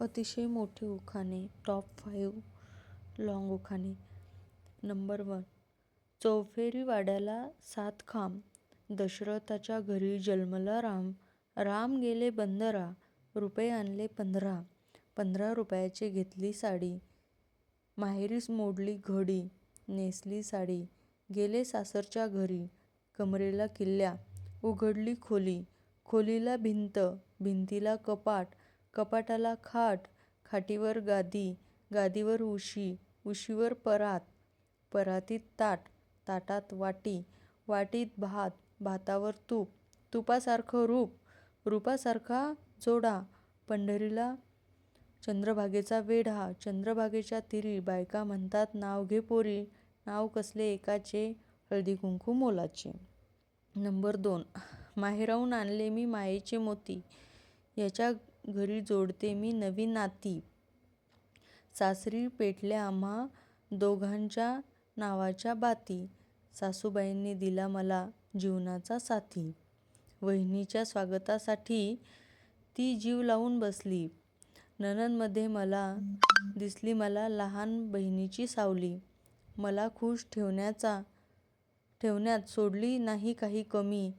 अतिशय मोठे उखाणे टॉप फाईव्ह लाँग उखाणे. नंबर वन चौफेरी वाड्याला सात खांब. दशरथाच्या घरी जन्मला राम. राम गेले बंदरा रुपये आणले पंधरा. पंधरा रुपयाची घेतली साडी. माहेरीस मोडली घडी नेसली साडी. गेले सासरच्या घरी कमरेला किल्ल्या. उघडली खोली. खोलीला भिंत भिंतीला कपाट. कपाटाला खाट खाटीवर गादी गादीवर उशी उशीवर परात परातीत ताट ताटात वाटी वाटीत भात भातावर तूप तुपासारखं रूप रूपासारखा जोडा पंढरीला चंद्रभागेचा वेढा चंद्रभागेच्या तिरी बायका म्हणतात नाव घे पोरी नाव कसले एकाचे हळदी कुंकू मोलाचे. नंबर दोन माहेराहून आणले मी मायेचे मोती. याच्या घरी जोडते मी नवी नाती. सासरी पेटल्या आम्हा दोघांच्या नावाच्या बाती. सासूबाईंनी दिला मला जीवनाचा साथी. वहिनीच्या स्वागतासाठी ती जीव लावून बसली. नणंदमध्ये मला दिसली मला लहान बहिणीची सावली. मला खुश ठेवण्याचा ठेवण्यात सोडली नाही काही कमी.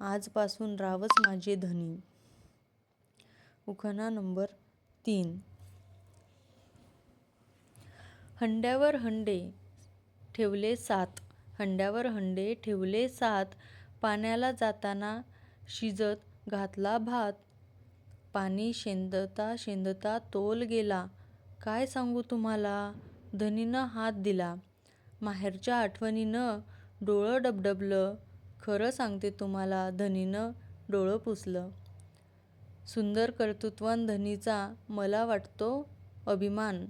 आजपासून रावच माझे धनी. उखाणा नंबर तीन. हंड्यावर हंडे ठेवले सात. हंड्यावर हंडे ठेवले सात. पाण्याला जाताना शिजत घातला भात. पाणी शेंदता शेंदता तोल गेला. काय सांगू तुम्हाला? धनीनं हात दिला. माहेरच्या आठवणीनं डोळं डबडबलं. खरं सांगते तुम्हाला धनीनं डोळं पुसलं. सुंदर कर्तृत्वान धनीचा मला वाटतो अभिमान.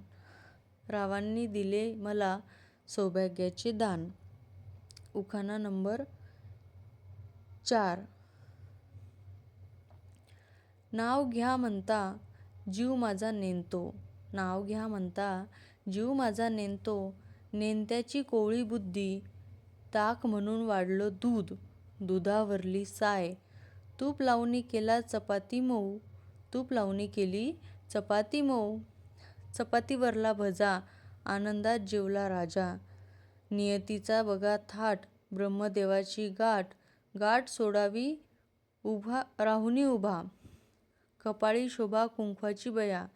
रावांनी दिले मला सौभाग्याचे दान. उखाणा नंबर चार. नाव घ्या म्हणता जीव माझा नेनतो नाव घ्या म्हणता जीव माझा नेनतो नेनत्याची कोवळी बुद्धी ताक म्हणून वाढलं दूध. दुधावरली साय तूप लावणी केला चपाती मऊ. तूप लावणी केली चपाती मऊ. चपातीवरला भजा आनंदात जेवला राजा. नियतीचा बघा थाट ब्रह्मदेवाची गाठ. गाठ सोडावी उभा राहुनी उभा. कपाळी शोभा कुंकवाची बया.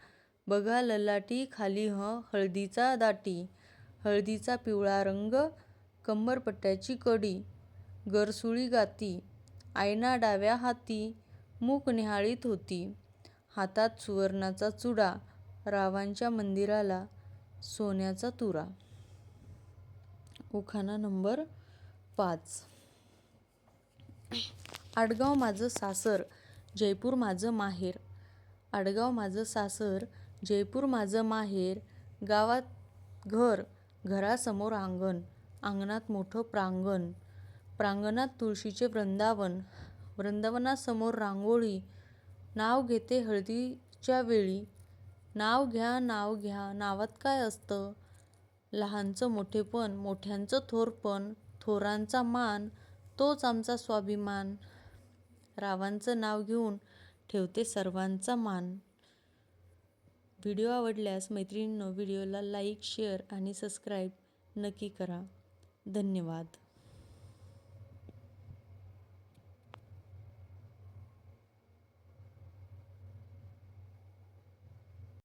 बघा ललाटी खाली ह हळदीचा दाटी. हळदीचा पिवळा रंग कंबरपट्ट्याची कडी. गरसुळी गाती. आईना डाव्या हाती मूक न्याहाळीत होती. हातात सुवर्णाचा चुडा रावांच्या मंदिराला सोन्याचा तुरा. उखाणा नंबर पाच. आडगाव माझं सासर जयपूर माझं माहेर. आडगाव माझं सासर जयपूर माझं माहेर. गावात घर घरासमोर अंगण अंगणात मोठं प्रांगण. प्रांगणात तुळशीचे वृंदावन. वृंदावनासमोर रांगोळी. नाव घेते हळदीच्या वेळी. नाव घ्या नाव घ्या. नावात काय असतं? लहानचं मोठेपण मोठ्यांचं थोरपण थोरांचा मान तोच आमचा स्वाभिमान. रावांचं नाव घेऊन ठेवते सर्वांचा मान. व्हिडिओ आवडल्यास मैत्रिणींनो व्हिडिओला लाईक शेअर आणि सबस्क्राईब नक्की करा. धन्यवाद.